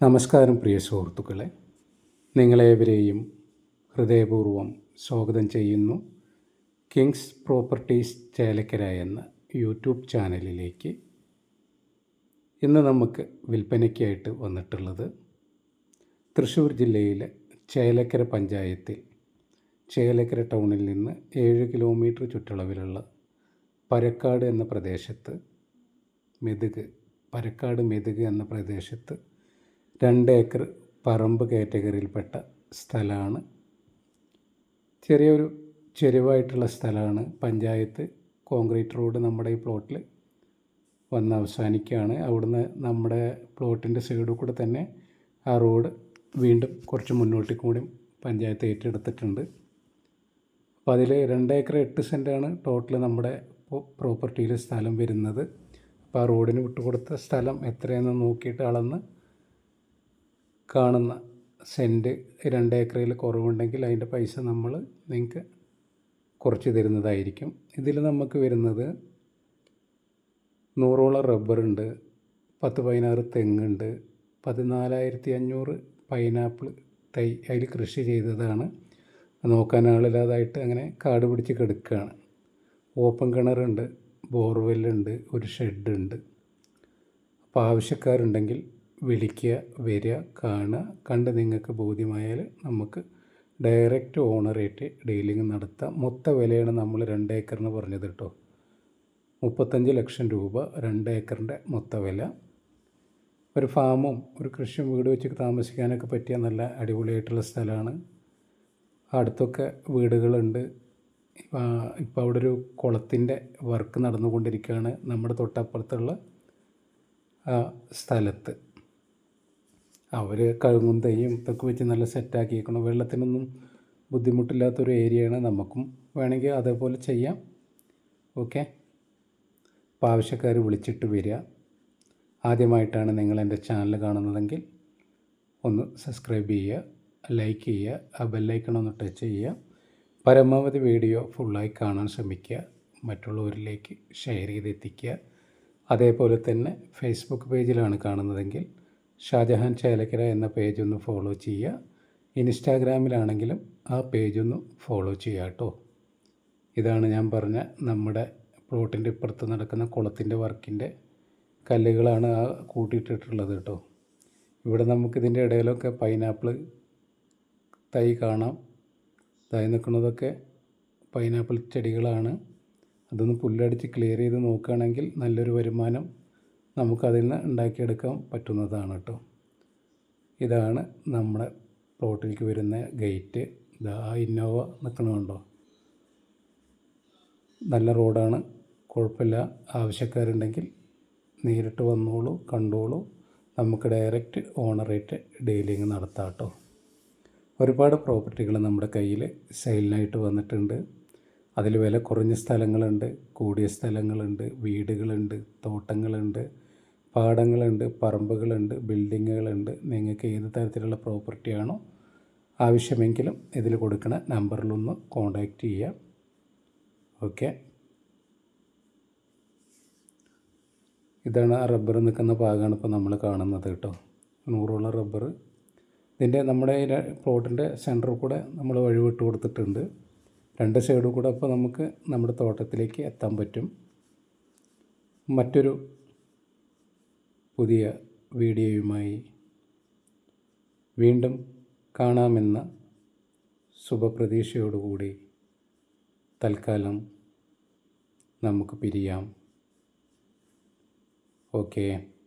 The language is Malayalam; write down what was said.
നമസ്കാരം പ്രിയ സുഹൃത്തുക്കളെ. നിങ്ങളേവരെയും ഹൃദയപൂർവം സ്വാഗതം ചെയ്യുന്നു. കിങ്സ് പ്രോപ്പർട്ടീസ് ചേലക്കര എന്ന യൂട്യൂബ് ചാനലിലേക്ക് ഇന്ന് നമുക്ക് വിൽപ്പനയ്ക്കായിട്ട് വന്നിട്ടുള്ളത് തൃശ്ശൂർ ജില്ലയിലെ ചേലക്കര പഞ്ചായത്തിൽ ചേലക്കര ടൗണിൽ നിന്ന് ഏഴ് കിലോമീറ്റർ ചുറ്റളവിലുള്ള പരക്കാട് എന്ന പ്രദേശത്ത് മെതുക് പരക്കാട് മെതുക് എന്ന പ്രദേശത്ത് രണ്ട് ഏക്കർ പറമ്പ് കാറ്റഗറിയിൽപ്പെട്ട സ്ഥലമാണ്. ചെറിയൊരു ചെരുവായിട്ടുള്ള സ്ഥലമാണ്. പഞ്ചായത്ത് കോൺക്രീറ്റ് റോഡ് നമ്മുടെ ഈ പ്ലോട്ടിൽ വന്ന് അവസാനിക്കുകയാണ്. അവിടുന്ന് നമ്മുടെ പ്ലോട്ടിന്റെ സൈഡിൽ കൂടെ തന്നെ ആ റോഡ് വീണ്ടും കുറച്ച് മുന്നോട്ട് കൂടി പഞ്ചായത്ത് ഏറ്റെടുത്തിട്ടുണ്ട്. അപ്പോൾ അതിൽ രണ്ട് ഏക്കർ എട്ട് സെന്റാണ് ടോട്ടൽ നമ്മുടെ പ്രോപ്പർട്ടിയിൽ സ്ഥലം വരുന്നത്. അപ്പോൾ ആ റോഡിന് വിട്ടുകൊടുത്ത സ്ഥലം എത്രയെന്ന് നോക്കിയിട്ട് അളന്ന് കാണുന്ന സെന്റ് രണ്ട് ഏക്കറിൽ കുറവുണ്ടെങ്കിൽ അതിന്റെ പൈസ നമ്മൾ നിങ്ങൾക്ക് കുറച്ച് തരുന്നതായിരിക്കും. ഇതിൽ നമുക്ക് വരുന്നത് നൂറോളം റബ്ബറുണ്ട് പത്ത് പതിനാറ് തെങ്ങുണ്ട് പതിനാലായിരത്തി അഞ്ഞൂറ് പൈനാപ്പിൾ തൈ അതിൽ കൃഷി ചെയ്തതാണ്. നോക്കാൻ ആളില്ലാതായിട്ട് അങ്ങനെ കാട് പിടിച്ച് കിടക്കുകയാണ്. ഓപ്പൺ കിണറുണ്ട് ബോർവെല്ലുണ്ട് ഒരു ഷെഡുണ്ട് അപ്പോൾ ആവശ്യക്കാരുണ്ടെങ്കിൽ വിളിക്കുക വരിക കാണുക. കണ്ട് നിങ്ങൾക്ക് ബോധ്യമായാൽ നമുക്ക് ഡയറക്റ്റ് ഓണറേറ്റ് ഡീലിംഗ് നടത്താം. മൊത്ത വിലയാണ് നമ്മൾ രണ്ട് ഏക്കറിന് പറഞ്ഞത് കേട്ടോ. മുപ്പത്തഞ്ച് ലക്ഷം രൂപ രണ്ട് ഏക്കറിന്റെ മൊത്ത വില. ഒരു ഫാമും ഒരു കൃഷിയും വീട് വെച്ച് താമസിക്കാനൊക്കെ പറ്റിയ നല്ല അടിപൊളിയായിട്ടുള്ള സ്ഥലമാണ്. അടുത്തൊക്കെ വീടുകളുണ്ട്. ഇപ്പോൾ അവിടെ ഒരു കുളത്തിന്റെ വർക്ക് നടന്നുകൊണ്ടിരിക്കുകയാണ് നമ്മുടെ തൊട്ടപ്പുറത്തുള്ള സ്ഥലത്ത്. അവർ കഴുങ്ങും തൈയും ഇതൊക്കെ വെച്ച് നല്ല സെറ്റാക്കിയേക്കണം വെള്ളത്തിനൊന്നും ബുദ്ധിമുട്ടില്ലാത്തൊരു ഏരിയയാണ് നമുക്കും വേണമെങ്കിൽ അതേപോലെ ചെയ്യാം. ഓക്കെ അപ്പോൾ ആവശ്യക്കാർ വിളിച്ചിട്ട് വരിക. ആദ്യമായിട്ടാണ് നിങ്ങൾ എന്റെ ചാനൽ കാണുന്നതെങ്കിൽ ഒന്ന് സബ്സ്ക്രൈബ് ചെയ്യുക ലൈക്ക് ചെയ്യുക ആ ബെല്ലൈക്കൺ ഒന്ന് ടച്ച് ചെയ്യുക. പരമാവധി വീഡിയോ ഫുള്ളായി കാണാൻ ശ്രമിക്കുക. മറ്റുള്ളവരിലേക്ക് ഷെയർ ചെയ്തെത്തിക്കുക. അതേപോലെ തന്നെ ഫേസ്ബുക്ക് പേജിലാണ് കാണുന്നതെങ്കിൽ ഷാജഹാൻ ചേലക്കര എന്ന പേജ് ഒന്ന് ഫോളോ ചെയ്യുക. ഇൻസ്റ്റാഗ്രാമിലാണെങ്കിലും ആ പേജ് ഒന്ന് ഫോളോ ചെയ്യുക കേട്ടോ. ഇതാണ് ഞാൻ പറഞ്ഞ നമ്മുടെ പ്ലോട്ടിന്റെ ഇപ്പുറത്ത് നടക്കുന്ന കുളത്തിന്റെ വർക്കിന്റെ കല്ലുകളാണ് ആ കൂട്ടിയിട്ടിട്ടുള്ളത് കേട്ടോ. ഇവിടെ നമുക്കിതിന്റെ ഇടയിലൊക്കെ പൈനാപ്പിൾ തൈ കാണാം. തൈ നിൽക്കുന്നതൊക്കെ പൈനാപ്പിൾ ചെടികളാണ്. അതൊന്ന് പുല്ലടിച്ച് ക്ലിയർ ചെയ്ത് നോക്കുകയാണെങ്കിൽ നല്ലൊരു വരുമാനം നമുക്കതിൽ നിന്ന് ഉണ്ടാക്കിയെടുക്കാൻ പറ്റുന്നതാണ് കേട്ടോ. ഇതാണ് നമ്മുടെ പ്ലോട്ടിലേക്ക് വരുന്ന ഗേറ്റ്. ഇതാ ഇന്നോവ നിൽക്കണമുണ്ടോ നല്ല റോഡാണ്. കുഴപ്പമില്ല. ആവശ്യക്കാരുണ്ടെങ്കിൽ നേരിട്ട് വന്നോളൂ കണ്ടോളൂ. നമുക്ക് ഡയറക്റ്റ് ഓണറേറ്റ് ഡീലിങ് നടത്താം കേട്ടോ. ഒരുപാട് പ്രോപ്പർട്ടികൾ നമ്മുടെ കയ്യിൽ സെയിലിനായിട്ട് വന്നിട്ടുണ്ട്. അതിൽ വില കുറഞ്ഞ സ്ഥലങ്ങളുണ്ട് കൂടിയ സ്ഥലങ്ങളുണ്ട് വീടുകളുണ്ട് തോട്ടങ്ങളുണ്ട്. പാടങ്ങളുണ്ട് പറമ്പുകളുണ്ട് ബിൽഡിങ്ങുകളുണ്ട്. നിങ്ങൾക്ക് ഏത് തരത്തിലുള്ള പ്രോപ്പർട്ടിയാണോ ആവശ്യമെങ്കിലും ഇതിൽ കൊടുക്കുന്ന നമ്പറിലൊന്ന് കോണ്ടാക്റ്റ് ചെയ്യാം. ഓക്കെ. ഇതാണ് ആ റബ്ബർ നിൽക്കുന്ന ഭാഗമാണ് ഇപ്പോൾ നമ്മൾ കാണുന്നത് കേട്ടോ. നൂറോളം റബ്ബർ. ഇതിന്റെ നമ്മുടെ പ്ലോട്ടിന്റെ സെന്ററിൽ കൂടെ നമ്മൾ വഴിവിട്ട് കൊടുത്തിട്ടുണ്ട്. രണ്ട് സൈഡിൽ കൂടെ അപ്പോൾ നമുക്ക് നമ്മുടെ തോട്ടത്തിലേക്ക് എത്താൻ പറ്റും. മറ്റൊരു പുതിയ വീഡിയോയുമായി വീണ്ടും കാണാമെന്ന ശുഭപ്രതീക്ഷയോടുകൂടി തൽക്കാലം നമുക്ക് പിരിയാം. ഓക്കേ.